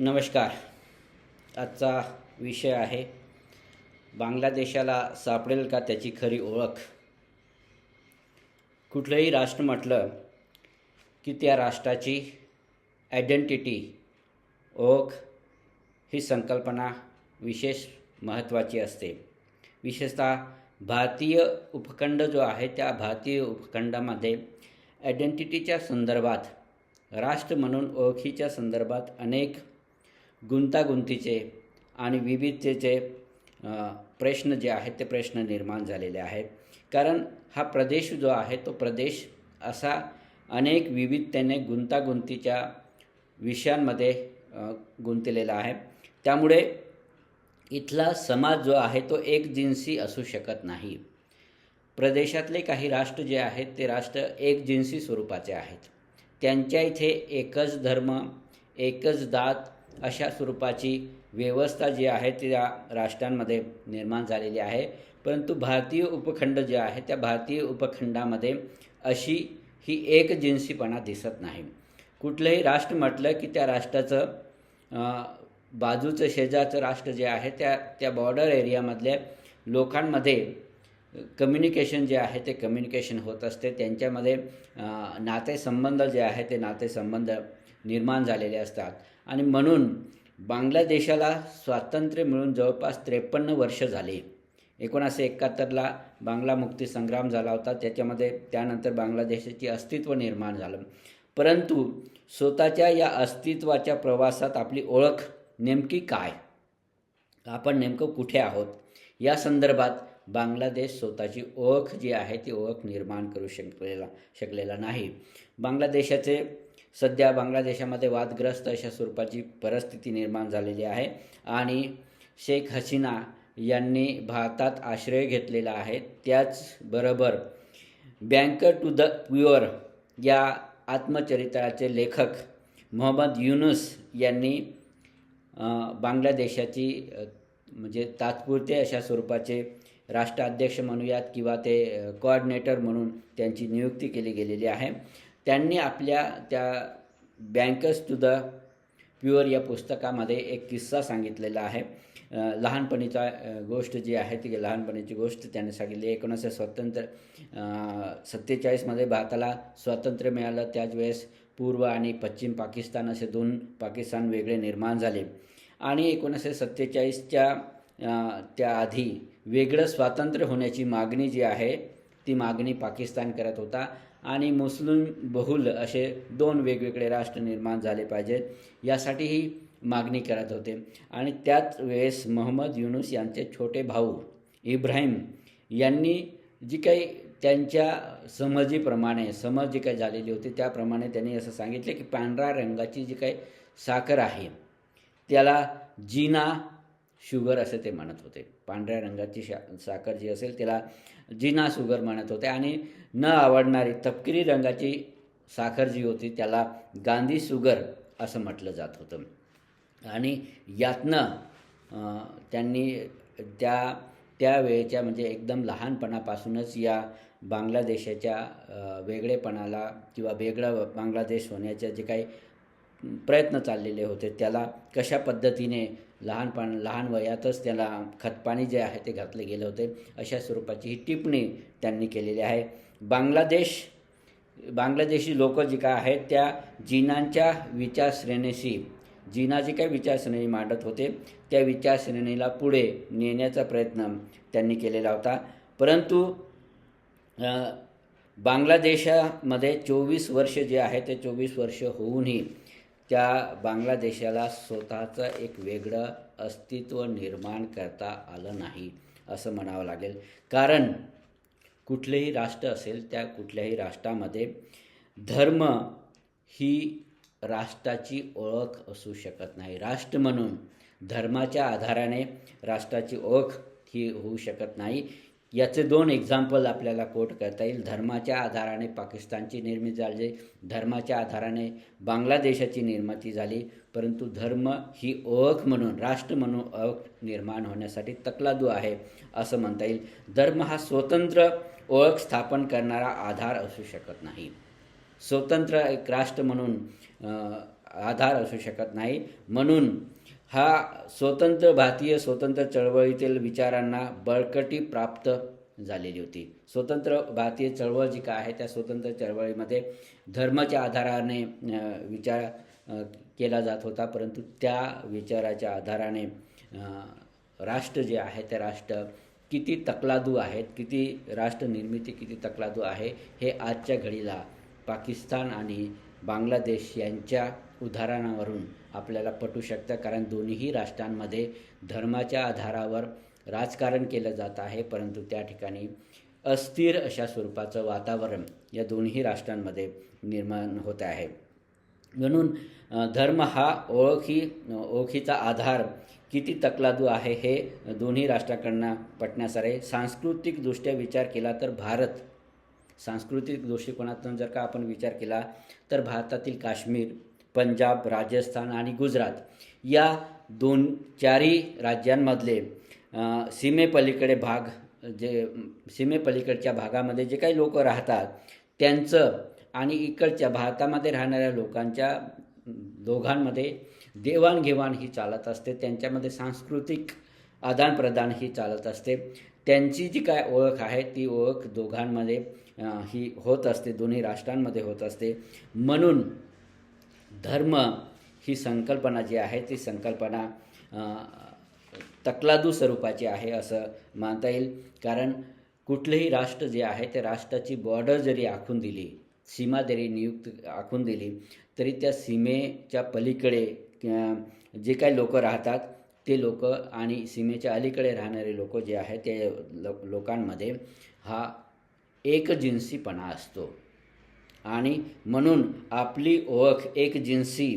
नमस्कार. आजचा विषय आहे बांगलादेशाला सापडेल का त्याची खरी ओळख? कुठलंही राष्ट्र म्हटलं की त्या राष्ट्राची आयडेंटिटी ओळख ही संकल्पना विशेष महत्त्वाची असते. विशेषतः भारतीय उपखंड जो आहे त्या भारतीय उपखंडामध्ये आयडेंटिटीच्या संदर्भात राष्ट्र म्हणून ओळखीच्या संदर्भात अनेक गुंतागुंतीचे आणि विविधतेचे प्रश्न जे आहेत ते प्रश्न निर्माण झालेले आहेत. कारण हा प्रदेश जो आहे तो प्रदेश असा अनेक विविधतेने गुंतागुंतीच्या विषयांमध्ये गुंतलेला आहे. त्यामुळे इथला समाज जो आहे तो एक जिन्सी असू शकत नाही. प्रदेशातले काही राष्ट्र जे आहेत ते राष्ट्र एक जिन्सी स्वरूपाचे आहेत. त्यांच्या इथे एकच धर्म एकच दात अशा स्वरूपाची व्यवस्था जी आहे त्या राष्ट्रांमध्ये निर्माण झालेली आहे. परंतु भारतीय उपखंड जे आहे त्या भारतीय उपखंडामध्ये अशी ही एक जिन्सीपणा दिसत नाही. कुठलंही राष्ट्र म्हटलं की त्या राष्ट्राचं बाजूचं शेजारचं राष्ट्र जे आहे त्या त्या बॉर्डर एरियामधल्या लोकांमध्ये कम्युनिकेशन जे आहे ते कम्युनिकेशन होत असते. त्यांच्यामध्ये नातेसंबंध जे आहे ते नातेसंबंध निर्माण झालेले असतात. आणि म्हणून बांगलादेशाला स्वातंत्र्य मिळून जवळपास त्रेपन्न वर्ष झाले. एकोणासशे एकाहत्तरला बांगला मुक्ती संग्राम झाला होता. त्याच्यामध्ये त्यानंतर बांगलादेशाची अस्तित्व निर्माण झालं. परंतु स्वतःच्या या अस्तित्वाच्या प्रवासात आपली ओळख नेमकी काय? आपण नेमकं कुठे आहोत? या संदर्भात बांगलादेश स्वतःची ओळख जी आहे ती ओळख निर्माण करू शकलेला शकलेला नाही. बांगलादेशाचे सध्या बांगलादेशामध्ये वादग्रस्त अशा स्वरूपाची परिस्थिती निर्माण झालेली आहे. आणि शेख हसीना यांनी भारतात आश्रय घेतलेला आहे. त्याचबरोबर बँकर टू द प्युअर या आत्मचरित्राचे लेखक मोहम्मद युनुस यांनी बांगलादेशाची म्हणजे तात्पुरते अशा स्वरूपाचे राष्ट्राध्यक्ष म्हणूयात किंवा ते कोऑर्डिनेटर म्हणून त्यांची नियुक्ती केली गेलेली आहे. त्यांनी आपल्या त्या बँकर्स टू द प्युअर या पुस्तकामध्ये एक किस्सा सांगितलेला आहे. लहानपणीचा गोष्ट जी आहे ती लहानपणीची गोष्ट. त्यांनी सांगितली एकोणीसशे स्वतंत्र सत्तेचाळीसमध्ये भारताला स्वातंत्र्य मिळालं. त्याच वेळेस पूर्व आणि पश्चिम पाकिस्तान असे दोन पाकिस्तान वेगळे निर्माण झाले. आणि एकोणीसशे सत्तेचाळीसच्या त्या आधी वेगळं स्वातंत्र्य होण्याची मागणी जी आहे ती मागणी पाकिस्तान करत होता. आणि मुस्लिम बहुल असे दोन वेगवेगळे राष्ट्र निर्माण झाले पाहिजेत यासाठी ही मागणी करत होते. आणि त्याच वेळेस मोहम्मद युनुस यांचे छोटे भाऊ इब्राहिम यांनी जी काही त्यांच्या समजीप्रमाणे समज जी काही झालेली होती त्याप्रमाणे त्यांनी असं सांगितले की पांढऱ्या रंगाची जी काही साखर आहे त्याला जिना शुगर असे ते म्हणत होते. पांढऱ्या रंगाची शा साखर जी असेल त्याला जिना शुगर म्हणत होते आणि न आवडणारी तपकिरी रंगाची साखर जी होती त्याला गांधी शुगर असं म्हटलं जात होतं. आणि यातनं त्यांनी त्या त्यावेळेच्या म्हणजे एकदम लहानपणापासूनच या बांगलादेशाच्या वेगळेपणाला किंवा वेगळं बांगलादेश होण्याच्या जे काही प्रयत्न चाललेले होते त्याला कशा पद्धतीने लहानपण लहान वयातच त्याला खतपाणी जे आहे ते घातले गेले होते. अशा स्वरूपाची ही टिप्पणी त्यांनी केलेली आहे. बांगलादेश बांगलादेशी लोक जी काय आहेत त्या जीनांच्या विचारश्रेणीशी जीना जी काय विचारश्रेणी मांडत होते त्या विचारश्रेणीला पुढे नेण्याचा प्रयत्न त्यांनी केलेला होता. परंतु बांगलादेशामध्ये चोवीस वर्ष जे आहे ते चोवीस वर्ष होऊनही त्या बांगलादेशाला स्वतःचं एक वेगळं अस्तित्व निर्माण करता आलं नाही असं म्हणावं लागेल. कारण कुठलेही राष्ट्र असेल त्या कुठल्याही राष्ट्रामध्ये धर्म ही राष्ट्राची ओळख असू शकत नाही. राष्ट्र म्हणून धर्माच्या आधाराने राष्ट्राची ओळख ही होऊ शकत नाही. याचे दोन एक्झाम्पल आपल्याला कोट करता येईल. धर्माच्या आधाराने पाकिस्तानची निर्मिती झाली. धर्माच्या आधाराने बांगलादेशाची निर्मिती झाली. परंतु धर्म ही ओळख म्हणून राष्ट्र म्हणून ओळख निर्माण होण्यासाठी तकलादू आहे असं म्हणता येईल. धर्म हा स्वतंत्र ओळख स्थापन करणारा आधार असू शकत नाही. स्वतंत्र एक राष्ट्र म्हणून आधार असू शकत नाही. म्हणून हा स्वतंत्र भारतीय स्वतंत्र चळवळीतील विचारांना बळकटी प्राप्त झालेली होती. स्वतंत्र भारतीय चळवळ जी काय आहे त्या स्वतंत्र चळवळीमध्ये धर्माच्या आधाराने विचार केला जात होता. परंतु त्या विचाराच्या आधाराने राष्ट्र जे आहे ते राष्ट्र किती तकलादू आहेत किती राष्ट्र निर्मिती किती तकलादू आहे हे आजच्या घडीला पाकिस्तान आणि बांगलादेश यांच्या उदाहरणावरून आपल्याला पटू शकतं कारण दोन्हीही राष्ट्रांमध्ये धर्माच्या आधारावर राजकारण केलं जात आहे परंतु त्या ठिकाणी अस्थिर अशा स्वरूपाचं वातावरण या दोन्ही राष्ट्रांमध्ये निर्माण होत आहे. म्हणून धर्म हा ओळखी ओळखीचा आधार किती तकलादू आहे हे दोन्ही राष्ट्राकडनं पटण्यासारे सांस्कृतिकदृष्ट्या विचार केला तर भारत सांस्कृतिक दृष्टिकोनातून जर का आपण विचार केला तर भारतातील काश्मीर पंजाब राजस्थान आणि गुजरात या दोन चारही राज्यांमधले सीमेपलीकडे भाग जे सीमेपलीकडच्या भागामध्ये जे काही लोक राहतात त्यांचं आणि इकडच्या भारतामध्ये राहणाऱ्या लोकांच्या दोघांमध्ये देवाणघेवाण ही चालत असते. त्यांच्यामध्ये सांस्कृतिक आदानप्रदान ही चालत असते. त्यांची जी काय ओळख आहे ती ओळख दोघांमध्ये ही होत असते दोन्ही राष्ट्रांमध्ये होत असते. म्हणून धर्म ही संकल्पना जी आहे ती संकल्पना तकलादू स्वरूपाची आहे असं मानता येईल. कारण कुठलंही राष्ट्र जे आहे त्या राष्ट्राची बॉर्डर जरी आखून दिली सीमा जरी नियुक्त आखून दिली तरी त्या सीमेच्या पलीकडे जे काही लोक राहतात ते लोक आणि सीमेच्या अलीकडे राहणारे लोक जे आहेत ते लो लोकांमध्ये हा एकजिन्सीपणा असतो. आणि म्हणून आपली ओळख एक जिन्सी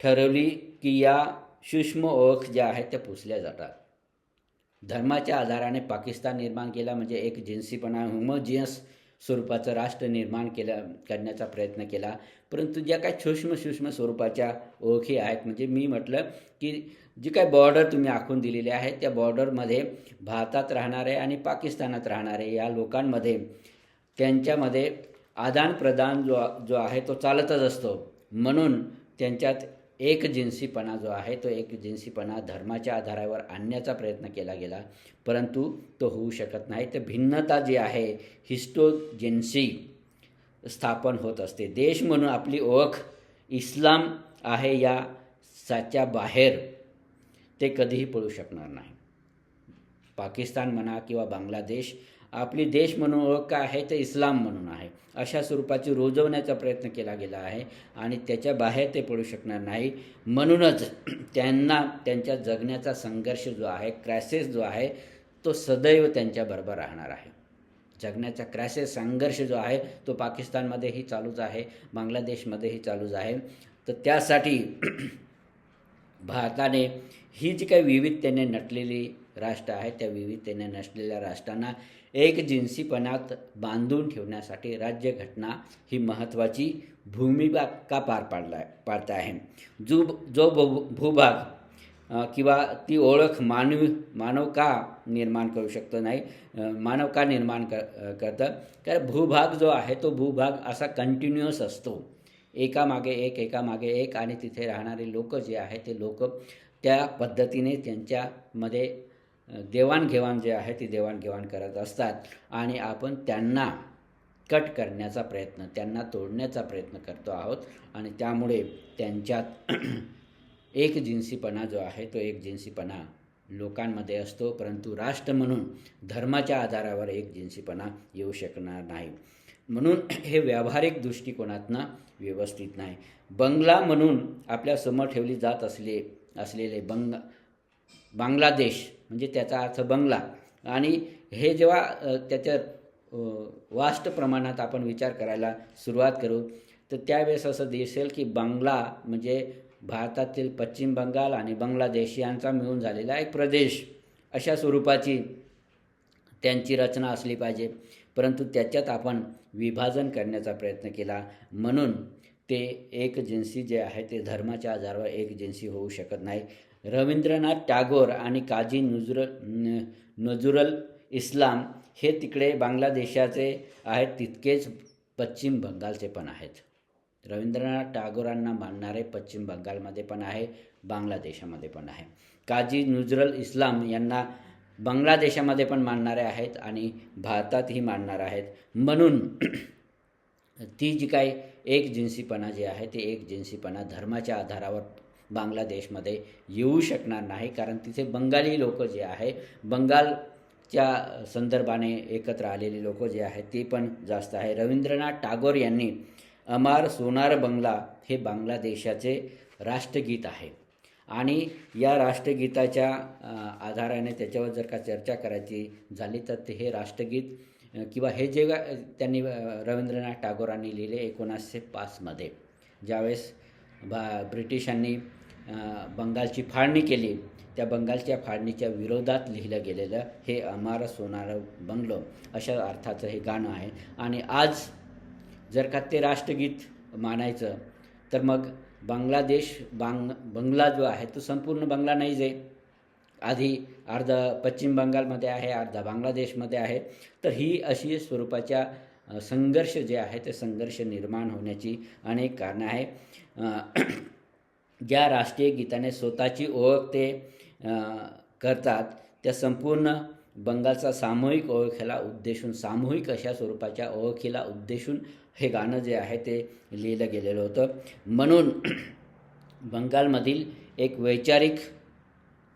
ठरवली की या सूक्ष्म ओळख ज्या आहेत त्या पुसल्या जातात. धर्माच्या आधाराने पाकिस्तान निर्माण केला म्हणजे एक जिन्सीपणा होमोजियस स्वरूपाचं राष्ट्र निर्माण केलं करण्याचा प्रयत्न केला. परंतु ज्या काही सूक्ष्म सूक्ष्म स्वरूपाच्या ओळखी आहेत म्हणजे मी म्हटलं की जी काय बॉर्डर तुम्ही आखून दिलेली आहे त्या बॉर्डरमध्ये भारतात राहणारे आणि पाकिस्तानात राहणारे या लोकांमध्ये त्यांच्यामध्ये आदानप्रदान जो जो आहे तो चालतच असतो. म्हणून त्यांच्यात एक जिन्सीपणा जो आहे तो एक जिन्सीपणा धर्माच्या आधारावर आणण्याचा प्रयत्न केला गेला. परंतु तो होऊ शकत नाही. तर भिन्नता जी आहे हिस्टोजेन्सी स्थापन होत असते. देश म्हणून आपली ओळख इस्लाम आहे या साच्या बाहेर. ते कधीही पडू शकणार नाही. पाकिस्तान म्हणा किंवा बांगलादेश आपली देश म्हणून ओळख काय आहे ते इस्लाम म्हणून आहे. अशा स्वरूपाची रुजवण्याचा प्रयत्न केला गेला आहे आणि त्याच्या बाहेर ते पडू शकणार नाही. म्हणूनच त्यांना त्यांच्या जगण्याचा संघर्ष जो आहे क्रॅसेस जो आहे तो सदैव त्यांच्याबरोबर राहणार आहे. जगण्याचा क्रॅसेस संघर्ष जो आहे तो पाकिस्तानमध्येही चालूच आहे बांगलादेशमध्येही चालूच आहे. तर त्यासाठी भारताने ही जी काही विविधतेने नटलेली राष्ट्र आहे त्या विविधतेने नसलेल्या राष्ट्रांना एक जिन्सीपणात बांधून ठेवण्यासाठी राज्यघटना ही महत्त्वाची भूमिका का पार पाडला पाडत आहे? जो जो भू भूभाग किंवा ती ओळख मानव मानव का निर्माण करू शकतो नाही? मानव का निर्माण कर करतं? कारण भूभाग जो आहे तो भूभाग असा कंटिन्युअस असतो. एकामागे एक एकामागे एक आणि तिथे राहणारे लोक जे आहे ते लोक त्या पद्धतीने त्यांच्यामध्ये देवाणघेवाण जे आहे ती देवाणघेवाण करत असतात. आणि आपण त्यांना कट करण्याचा प्रयत्न त्यांना तोडण्याचा प्रयत्न करतो आहोत. आणि त्यामुळे त्यांच्यात एक जिन्सीपणा जो आहे तो एक जिन्सीपणा लोकांमध्ये असतो. परंतु राष्ट्र म्हणून धर्माच्या आधारावर एक जिन्सीपणा येऊ शकणार नाही. म्हणून हे व्यावहारिक दृष्टिकोनातनं व्यवस्थित नाही. बंगला म्हणून आपल्यासमोर ठेवली जात असले असलेले बंग बांगलादेश म्हणजे त्याचा अर्थ बंगला. आणि हे जेव्हा त्याच्या वास्ट प्रमाणात आपण विचार करायला सुरुवात करू तर त्यावेळेस असं दिसेल की बांगला म्हणजे भारतातील पश्चिम बंगाल आणि बांगलादेश यांचा मिळून झालेला एक प्रदेश अशा स्वरूपाची त्यांची रचना असली पाहिजे. परंतु त्याच्यात आपण विभाजन करण्याचा प्रयत्न केला म्हणून ते एक जिन्सी जे आहे ते धर्माच्या आधारावर एक जिन्सी होऊ शकत नाही. रवींद्रनाथ टागोर आणि काजी नुजर न- नजुरल इस्लाम हे तिकडे बांगलादेशाचे आहेत तितकेच पश्चिम बंगालचे पण आहेत. रवींद्रनाथ टागोरांना मानणारे पश्चिम बंगालमध्ये पण आहे बांगलादेशामध्ये पण आहे. काजी नजरुल इस्लाम यांना बांगलादेशामध्ये पण मानणारे आहेत आणि भारतातही मानणार आहेत. म्हणून ती जी काही एक जिन्सीपणा जे आहे ते एक जिन्सीपणा धर्माच्या आधारावर बांगलादेशमध्ये येऊ शकणार नाही. कारण तिथे बंगाली लोक जे आहे बंगालच्या संदर्भाने एकत्र आलेली लोक जे आहेत ते पण जास्त आहे. रवींद्रनाथ टागोर यांनी अमार सोनार बंगला हे बांगलादेशाचे राष्ट्रगीत आहे. आणि या राष्ट्रगीताच्या आधाराने त्याच्यावर जर का चर्चा करायची झाली तर ते हे राष्ट्रगीत किंवा हे जे त्यांनी रवींद्रनाथ टागोरांनी लिहिले एकोणासशे पाचमध्ये ज्यावेळेस बा ब्रिटिशांनी बंगालची फाळणी केली. त्या बंगालच्या फाळणीच्या विरोधात लिहिलं गेलेलं हे अमार सोनार बंगलो अशा अर्थाचं हे गाणं आहे. आणि आज जर का ते राष्ट्रगीत मानायचं तर मग बांगलादेश बांग बंगला जो आहे तो संपूर्ण बंगला नाही जे. आधी अर्धा पश्चिम बंगालमध्ये आहे अर्धा बांगलादेशमध्ये आहे. तर ही अशी स्वरूपाच्या संघर्ष जे आहे ते संघर्ष निर्माण होण्याची अनेक कारणं आहे. ज्या राष्ट्रीय गीताने स्वतःची ओळख ते करतात त्या संपूर्ण बंगालचा सामूहिक ओळखीला उद्देशून सामूहिक अशा स्वरूपाच्या ओळखीला उद्देशून हे गाणं जे आहे ते लिहिलं गेलेलं होतं. म्हणून बंगालमधील एक वैचारिक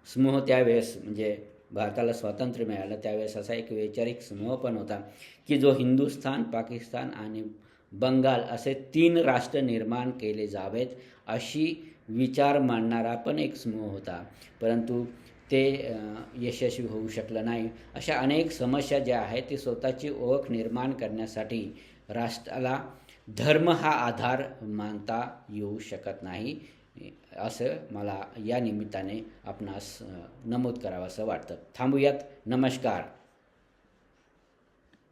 समूह त्यावेळेस म्हणजे भारताला स्वातंत्र्य मिळालं त्यावेळेस असा एक वैचारिक समूह पण होता की जो हिंदुस्थान पाकिस्तान आणि बंगाल असे तीन राष्ट्र निर्माण केले जावेत अशी विचार मांडणारा पण एक समूह होता. परंतु ते यशस्वी होऊ शकलं नाही. अशा अनेक समस्या ज्या आहेत ती स्वतःची ओळख निर्माण करण्यासाठी राष्ट्राला धर्म हा आधार मानता येऊ शकत नाही असं मला या निमित्ताने आपणास नमूद नमूद करावंसं वाटतं. थांबूयात. नमस्कार.